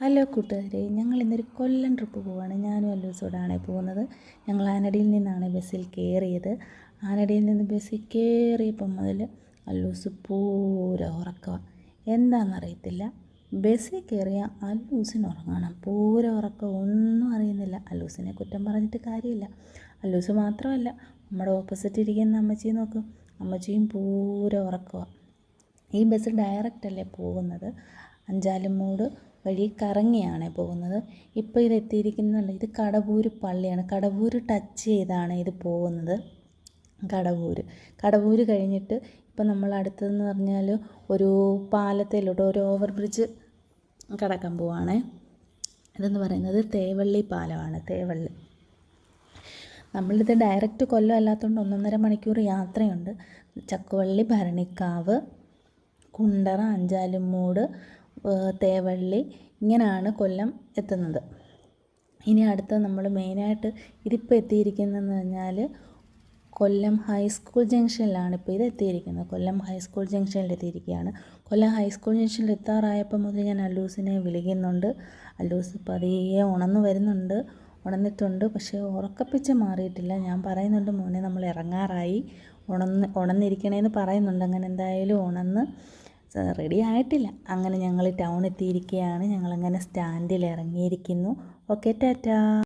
Hello കൂട്ടുകാരെ ഞങ്ങൾ ഇന്നൊരു കൊല്ലം ട്രിപ്പ് പോവാണ്. ഞാനും അല്ലൂസോടാണ് പോകുന്നത്. ഞങ്ങൾ ആനടിയിൽ നിന്നാണ് ബസ്സിൽ കയറിയത്. ആനടിയിൽ നിന്ന് ബസ്സിൽ കയറിയപ്പം മുതൽ അല്ലൂസ് പൂര ഉറക്കമാണ് എന്താണെന്നറിയത്തില്ല ബസ്സിൽ കയറിയ അല്ലൂസിന് ഉറങ്ങണം. പൂര ഉറക്കം ഒന്നും അറിയുന്നില്ല. അല്ലൂസിനെ കുറ്റം പറഞ്ഞിട്ട് കാര്യമില്ല. അല്ലൂസ് മാത്രമല്ല നമ്മുടെ ഓപ്പോസിറ്റ് ഇരിക്കുന്ന അമ്മച്ചി നോക്കും. അമ്മച്ചിയും പൂര ഉറക്കമാണ് ഈ ബസ് ഡയറക്റ്റ് അല്ലേ പോകുന്നത് അഞ്ചാലുമൂട് വഴി കറങ്ങിയാണ് പോകുന്നത്. ഇപ്പോൾ ഇത് എത്തിയിരിക്കുന്നുണ്ട് ഇത് കടവൂര് പള്ളിയാണ്. കടവൂര് ടച്ച് ചെയ്താണ് ഇത് പോകുന്നത്. കടവൂര്. കടവൂര് കഴിഞ്ഞിട്ട് ഇപ്പം നമ്മൾ അടുത്തതെന്ന് പറഞ്ഞാൽ ഒരു പാലത്തിലൂടെ ഒരു ഓവർ ബ്രിഡ്ജ് കടക്കാൻ പോവാണ്. ഇതെന്ന് പറയുന്നത് തേവള്ളി പാലമാണ് തേവള്ളി. നമ്മളിത് ഡയറക്റ്റ് കൊല്ലം അല്ലാത്തതുകൊണ്ട് ഒന്നൊന്നര മണിക്കൂർ യാത്രയുണ്ട്. ചക്കുവള്ളി ഭരണിക്കാവ് കുണ്ടറ അഞ്ചാലുമൂട് തേവള്ളി ഇങ്ങനെയാണ് കൊല്ലം എത്തുന്നത്. ഇനി അടുത്ത നമ്മൾ മെയിനായിട്ട് ഇതിപ്പോൾ എത്തിയിരിക്കുന്നതെന്ന് പറഞ്ഞാൽ കൊല്ലം ഹൈസ്കൂൾ ജംഗ്ഷനിലാണ് ഇപ്പോൾ ഇത് എത്തിയിരിക്കുന്നത്. കൊല്ലം ഹൈസ്കൂൾ ജംഗ്ഷനിൽ എത്തിയിരിക്കുകയാണ്. കൊല്ലം ഹൈസ്കൂൾ ജംഗ്ഷനിൽ എത്താറായപ്പോൾ മുതൽ ഞാൻ അല്ലൂസിനെ വിളിക്കുന്നുണ്ട്. അല്ലൂസ് പതിയെ ഉണർന്നു വരുന്നുണ്ട്. ഉണർന്നിട്ടുണ്ട്. പക്ഷേ ഉറക്കപ്പിച്ച് മാറിയിട്ടില്ല. ഞാൻ പറയുന്നുണ്ട് മോനെ നമ്മൾ ഇറങ്ങാറായി. ഉണന്ന് ഉണർന്നിരിക്കണേന്ന് പറയുന്നുണ്ട്. അങ്ങനെ എന്തായാലും ഉണർന്ന് റെഡി ആയിട്ടില്ല. അങ്ങനെ ഞങ്ങൾ ടൗൺ എത്തിയിരിക്കുകയാണ് ഞങ്ങളങ്ങനെ സ്റ്റാൻഡിൽ ഇറങ്ങിയിരിക്കുന്നു. ഓക്കെ ടാറ്റാ.